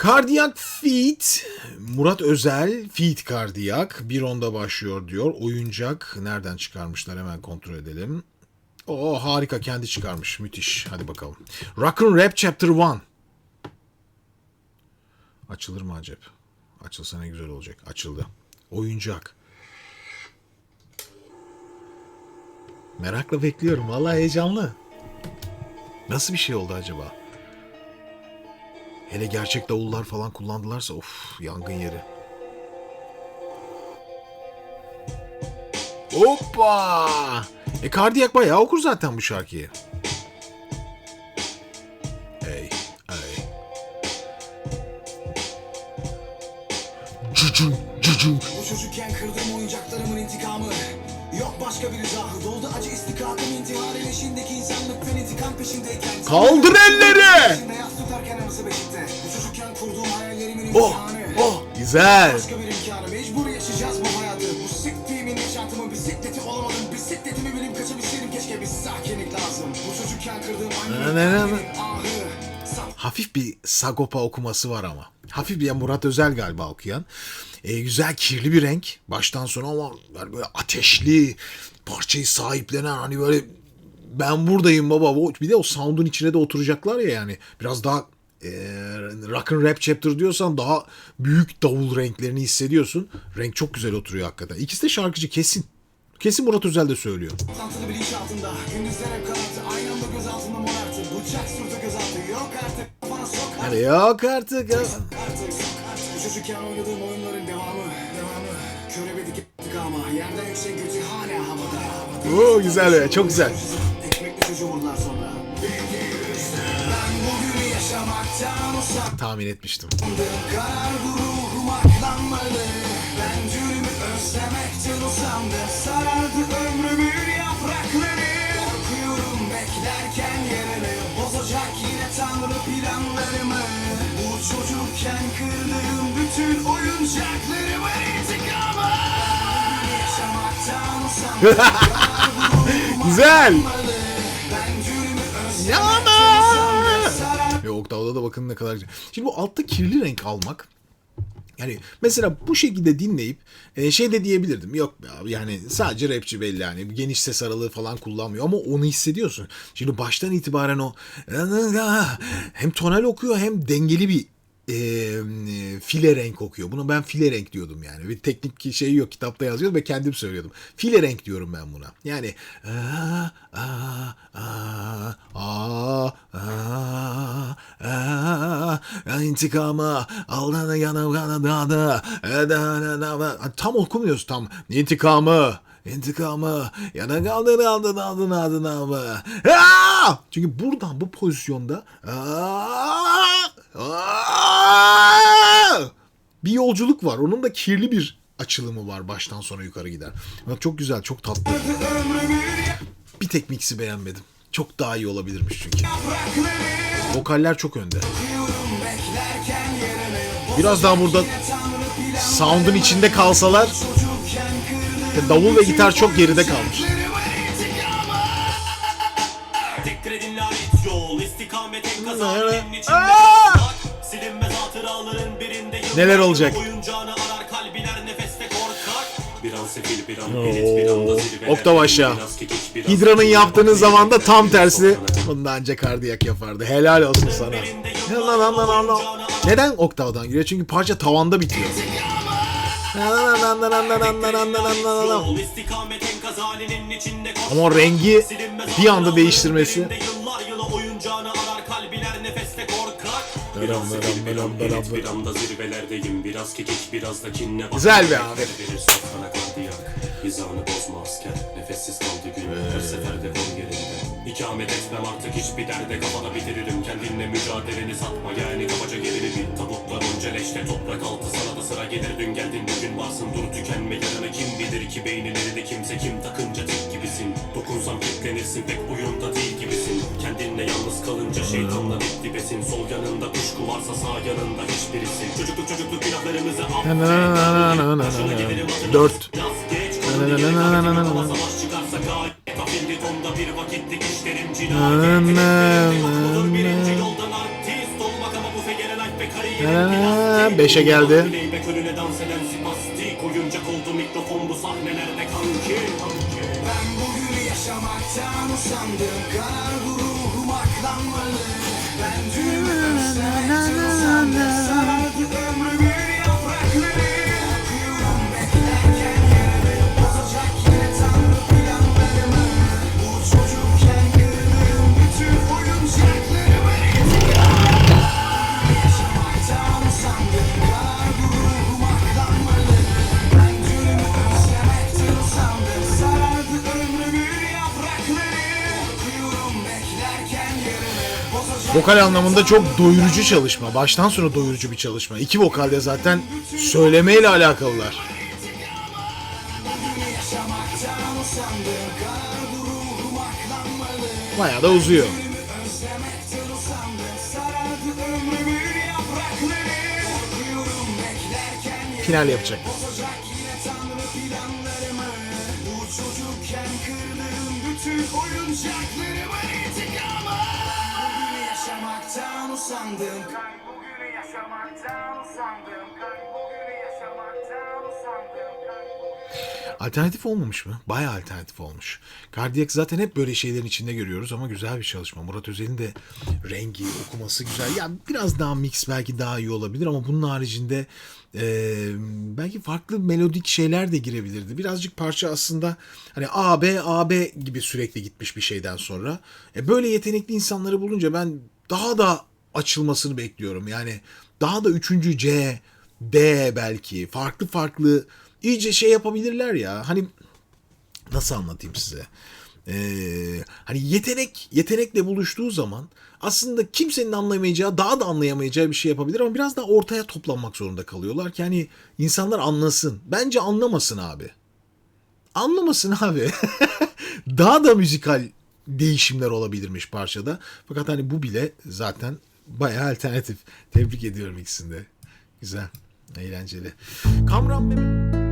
Kardiyak Feet. Murat Özel Feet Kardiyak. Bir onda başlıyor diyor. Oyuncak nereden çıkarmışlar hemen kontrol edelim. O harika kendi çıkarmış. Müthiş. Hadi bakalım. Rock'n Rap Chapter 1. Açılır mı acep? Açılsa ne güzel olacak. Açıldı. Oyuncak. Merakla bekliyorum. Vallahi heyecanlı. Nasıl bir şey oldu acaba? Hele gerçek davullar falan kullandılarsa of yangın yeri. Hoppa! E Kardiyak bayağı okur zaten bu şarkıyı. Ey, ey. Cücün, cücün. Bu çocukken kırdığım oyuncaklarımın intikamı Yok başka bir izahı Doldu acı istikakım intihar eleşindeki insanlıktan intikam peşindeyken Kaldır elleri! Oh, oh, güzel. Başka bir imkanı mecbur yaşayacağız bu hayatı Bu siktiğimin yaşantımın bisikleti olamadım Bisikletimi benim kaçabilseydim keşke bir sakinlik lazım Bu çocukken kırdığım Saf Hafif bir Sagopa okuması var ama. Hafif bir Murat Özel galiba okuyan. E, güzel kirli bir renk. Baştan sona ama yani böyle ateşli parçayı sahiplenen hani böyle ben buradayım baba. Bir de o sound'un içine de oturacaklar ya yani. Biraz daha e, rock'n rap chapter diyorsan daha büyük davul renklerini hissediyorsun. Renk çok güzel oturuyor hakikaten. İkisi de şarkıcı kesin. Kesin Murat Özel de söylüyor. Saplantılı bilinç altında Gündüzler hep karartı Aynı anda göz altında morartı Bıçak sürdü göz altı Yok artık Bana sok artık yok artık. ya. Artık sok artık Bu çocukken oynadığım oyunların devamı Devamı Körebedik ettik ama Yerden yüksek gücü hala havada Oo, güzel be, çok güzel. Ekmekli çocuğu vurdular sonra Tahmin etmiştim. Karar ruhum aklanmalı Bencülümü özlemekten usandı Sarardı ömrümün yaprakları Korkuyorum beklerken yerini Bozacak yine tanrı planlarımı Bu çocukken kırdığım bütün intikamı Yaşamaktan usandım ruhum Güzel. Özlemekten usandı Oktav'da da bakın ne kadar güzel. Şimdi bu altta kirli renk almak yani mesela bu şekilde dinleyip e, şey de diyebilirdim. Yok be yani sadece rapçi belli yani. Geniş ses aralığı falan kullanmıyor ama onu hissediyorsun. Şimdi baştan itibaren o hem tonal okuyor hem dengeli bir e, e, file renk okuyor. Buna ben file renk diyordum yani. Bir teknik şey yok kitapta yazıyor ve kendim söylüyordum. File renk diyorum ben buna. Yani aa, aa, aa, aa, aa, intikamı aldığını yanı kanadı tam okumuyoruz tam intikamı İntikamı yana kaldın aldın aldın aldın mı? Çünkü buradan bu pozisyonda aa, aa, bir yolculuk var. Onun da kirli bir açılımı var baştan sona yukarı gider. Çok güzel, çok tatlı. Bir tek mix'i beğenmedim. Çok daha iyi olabilirmiş çünkü. Vokaller çok önde. Biraz daha burada sound'un içinde kalsalar davul ve gitar çok geride kalmış. Neler olacak? Zirveler Oktav Hidra'nın yaptığınız zaman da tam tersi. Bunda ancak kardiyak yapardı. Helal olsun sana. Neden oktavdan giriyor? Çünkü parça tavanda bitiyor. Ama rengi bir anda değiştirmesi. Biraz. Güzel be abi. Hizanı bozma asker Nefessiz kaldı gün Her seferde kol yerinde İkamet etmem artık hiçbir derde Kafada bitiririm kendinle mücadeleni satma Yani kabaca gerini bil Tabutlar önce leşte toprak altı Sana sıra gelir dün geldin bugün varsın dur tükenme yarını kim bilir ki beynileri de kimse kim takınca tek gibisin Dokunsam kilitlenirsin pek oyunda değil gibisin Kendinle yalnız kalınca şeytanla dip dibesin Sol yanında kuşku varsa sağ yanında hiçbirisi Çocukluk çocukluk günahlarımızı affet Dört Savaş çıkarsa gayet Afildi tonda bir vakitte işlerim cinayet Birinci yoldan artist olmak ama bu fegelen alp ve kariyerin 5'e geldi. Ben bugünü yaşamaktan usandım. Karar Vokal anlamında çok doyurucu çalışma. Baştan sona doyurucu bir çalışma. İki vokalde zaten söylemeyle alakalılar. Bayağı da uzuyor. Özlemekten usandım usandım Bugünü yaşamaktan usandım. Bugünü yaşamaktan usandım. Alternatif olmamış mı? Bayağı alternatif olmuş. Cardiac zaten hep böyle şeylerin içinde görüyoruz ama güzel bir çalışma. Murat Özel'in de rengi, okuması güzel. Ya biraz daha mix belki daha iyi olabilir ama bunun haricinde e, belki farklı melodik şeyler de girebilirdi. Birazcık parça aslında hani A, B, A, B gibi sürekli gitmiş bir şeyden sonra. E, böyle yetenekli insanları bulunca ben daha da açılmasını bekliyorum. Yani daha da üçüncü C, D belki farklı farklı iyice şey yapabilirler ya. Hani nasıl anlatayım size? Ee, hani yetenek yetenekle buluştuğu zaman aslında kimsenin anlayamayacağı daha da anlayamayacağı bir şey yapabilir ama biraz daha ortaya toplanmak zorunda kalıyorlar ki hani insanlar anlasın. Bence anlamasın abi. Anlamasın abi. daha da müzikal değişimler olabilirmiş parçada. Fakat hani bu bile zaten bayağı alternatif. Tebrik ediyorum ikisini de. Güzel. Eğlenceli. Kamran Mehmet.